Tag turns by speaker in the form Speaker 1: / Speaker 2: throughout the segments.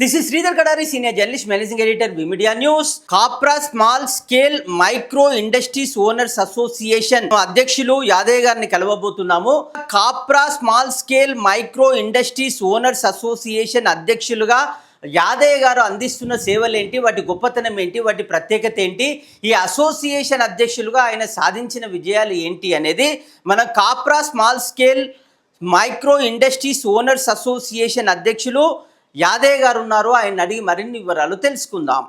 Speaker 1: This is Sridhar Kadari senior journalist managing editor V media news Kapra small scale micro industries owners association అధ్యక్షులు యాదయ్య గారిని కలవబోతున్నాము. Kapra small scale micro industries owners association అధ్యక్షులుగా యాదయ్య గారు అందిస్తున్న సేవలు ఏంటి? వాటి గొప్పతనం ఏంటి? వాటి ప్రత్యేకత ఏంటి? ఈ అసోసియేషన్ అధ్యక్షులుగా ఆయన సాధించిన విజయాలు ఏంటి అనేది మనం Kapra small scale micro industries owners association అధ్యక్షులు యాదయ్య గారు ఉన్నారు ఆయన అడిగి మరిన్ని వివరాలు తెలుసుకుందాం.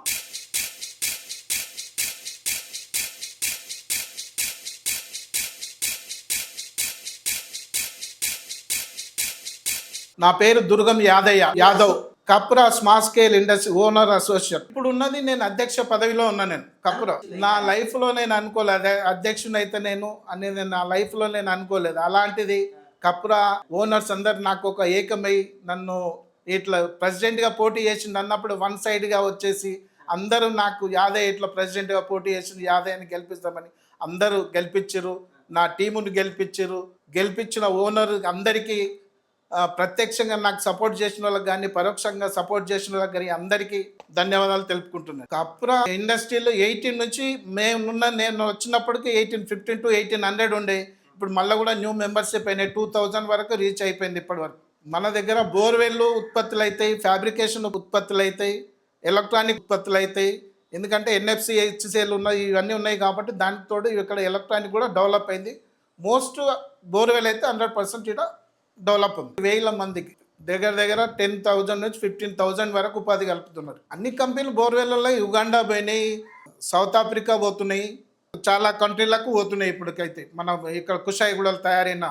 Speaker 2: నా పేరు Durgam Yadayya Yadav. Kapra small scale industry owner association. ఇప్పుడు ఉన్నది నేను అధ్యక్ష పదవిలో ఉన్నా నేను కప్రా నా లైఫ్లో నేను అనుకోలేదు అధ్యక్షుని అయితే నేను అనేది నా లైఫ్లో నేను అనుకోలేదు. అలాంటిది కప్రా ఓనర్స్ అందరు నాకు ఒక ఏకమై నన్ను ఇట్లా ప్రెసిడెంట్గా పోటీ చేసింది అన్నప్పుడు వన్ సైడ్గా వచ్చేసి అందరూ నాకు యాదయ్య ఇట్లా ప్రెసిడెంట్గా పోటీ చేసింది యాదయ్యని గెలిపిస్తామని అందరూ గెలిపించరు నా టీమును గెలిపించరు గెలిపించిన ఓనర్ అందరికీ ప్రత్యక్షంగా నాకు సపోర్ట్ చేసిన వాళ్ళకి కానీ పరోక్షంగా సపోర్ట్ చేసిన వాళ్ళకి కానీ అందరికీ ధన్యవాదాలు తెలుపుకుంటున్నాను. కప్రా ఇండస్ట్రీలో ఎయిటీన్ నుంచి మేమున్న నేను వచ్చినప్పటికి eighteen fifteen to eighteen hundred ఉండే. ఇప్పుడు మళ్ళీ కూడా న్యూ మెంబర్షిప్ అయినాయి. టూ థౌజండ్ వరకు రీచ్ అయిపోయింది ఇప్పటి వరకు మన దగ్గర బోర్వెల్ ఉత్పత్తులు అవుతాయి ఫ్యాబ్రికేషన్ ఉత్పత్తులు అవుతాయి ఎలక్ట్రానిక్ ఉత్పత్తులు అవుతాయి ఎందుకంటే ఎన్ఎఫ్సి హెచ్సిఎల్ ఉన్నాయి ఇవన్నీ ఉన్నాయి కాబట్టి దానితో ఇక్కడ ఎలక్ట్రానిక్ కూడా డెవలప్ అయింది. మోస్ట్ బోర్వెల్ అయితే హండ్రెడ్ పర్సెంట్ ఇక్కడ డెవలప్ ఉంది. వేల మందికి దగ్గర దగ్గర టెన్ థౌజండ్ నుంచి ఫిఫ్టీన్ థౌజండ్ వరకు ఉపాధి కలుపుతున్నారు. అన్ని కంపెనీలు బోర్వెల్లో యుగాండా పోయినాయి సౌత్ ఆఫ్రికా పోతున్నాయి చాలా కంట్రీలకు పోతున్నాయి ఇప్పటికైతే. మనం ఇక్కడ కుషాయిగూడలు తయారైన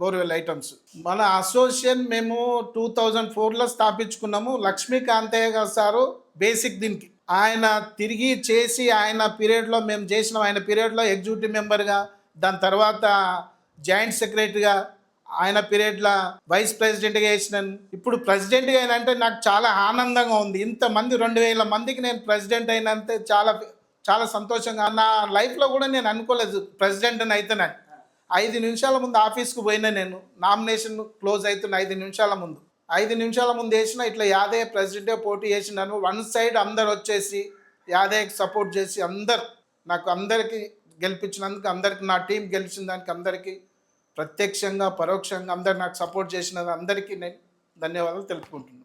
Speaker 2: బోర్వెల్ ఐటమ్స్. మన అసోసియేషన్ మేము టూ థౌజండ్ ఫోర్లో స్థాపించుకున్నాము. లక్ష్మీకాంతయ్య గారు సారు బేసిక్ దీనికి. ఆయన తిరిగి చేసి ఆయన పీరియడ్లో మేము చేసినాం. ఆయన పీరియడ్లో ఎగ్జిక్యూటివ్ మెంబర్గా దాని తర్వాత జాయింట్ సెక్రటరీగా ఆయన పీరియడ్లో వైస్ ప్రెసిడెంట్గా వేసినాను ఇప్పుడు ప్రెసిడెంట్గా అయినంటే నాకు చాలా ఆనందంగా ఉంది. ఇంతమంది రెండు వేల మందికి నేను ప్రెసిడెంట్ అయినంతే చాలా చాలా సంతోషంగా నా లైఫ్లో కూడా నేను అనుకోలేదు ప్రెసిడెంట్ అని అయితేనే ఐదు నిమిషాల ముందు ఆఫీస్కి పోయినా నేను. నామినేషన్ క్లోజ్ అవుతున్న ఐదు నిమిషాల ముందు. ఐదు నిమిషాల ముందు వేసిన ఇట్లా యాదయ్య ప్రెసిడెంటే పోటీ చేసినాను వన్ సైడ్ అందరు వచ్చేసి యాదయ్యకి సపోర్ట్ చేసి అందరు నాకు అందరికీ గెలిపించినందుకు అందరికి నా టీం గెలిచిన దానికి అందరికీ ప్రత్యక్షంగా పరోక్షంగా అందరు నాకు సపోర్ట్ చేసిన అందరికీ నేను ధన్యవాదాలు తెలుపుకుంటున్నాను.